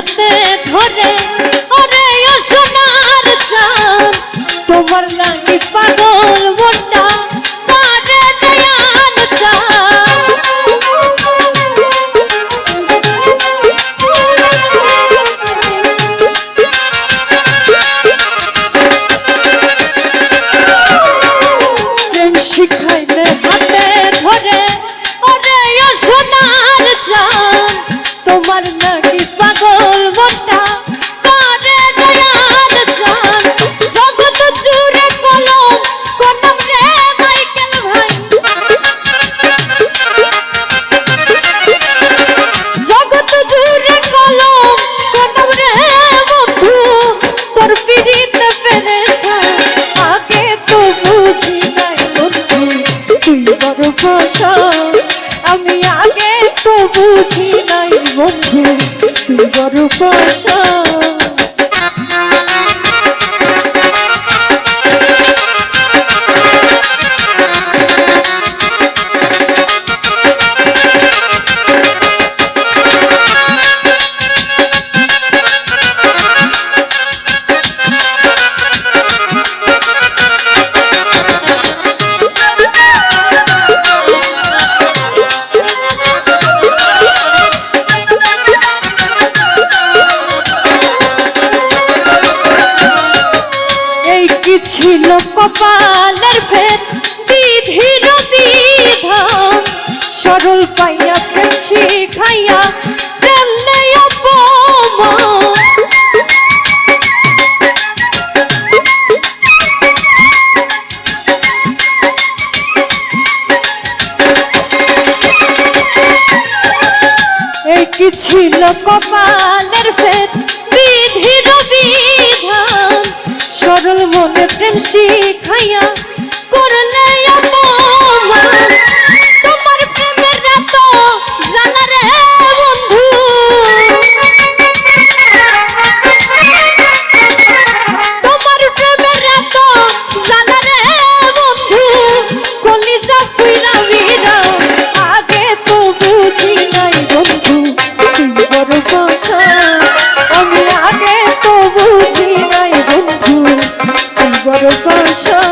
hacer আমি আগে তো বুঝি নাই বন্ধু তুই বড় ভাষা ভেদ বিধির বিধান সরল পাইয়া প্রেম শিখাইয়া ছিল কপালের ভেদ? বিধির বিধান সরল মনে প্রেম শিখাইয়া বড়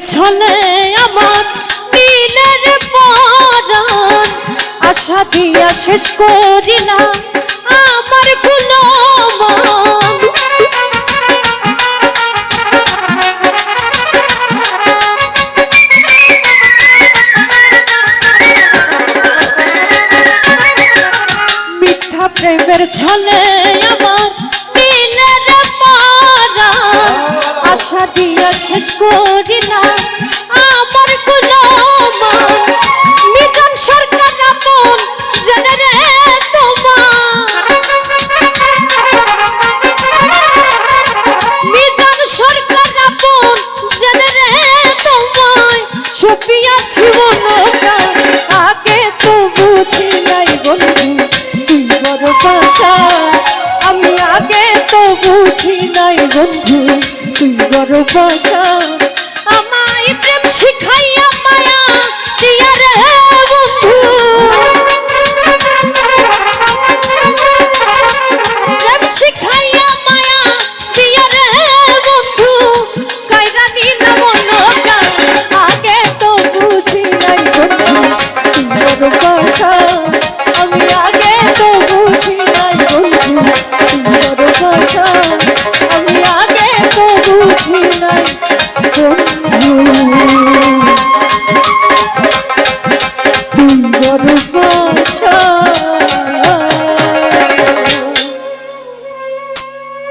ছলে আমার দিনের পরাণ। আশা দিয়া শেষ করিলা আমার গুলমান মিথ্যা প্রেমের ছলে আশা দিয়া শেষ করিলা আমার গুলামা মিজান সরকার আপন, জেনে রে তোমার। মিজান সরকার আপন, জেনে রে তোমায়। সপিয়াছি মনটা আগে তো বুঝি নাই বন্ধু আমি আগে তো বুঝি নাই বন্ধু তুই বড় ভাষা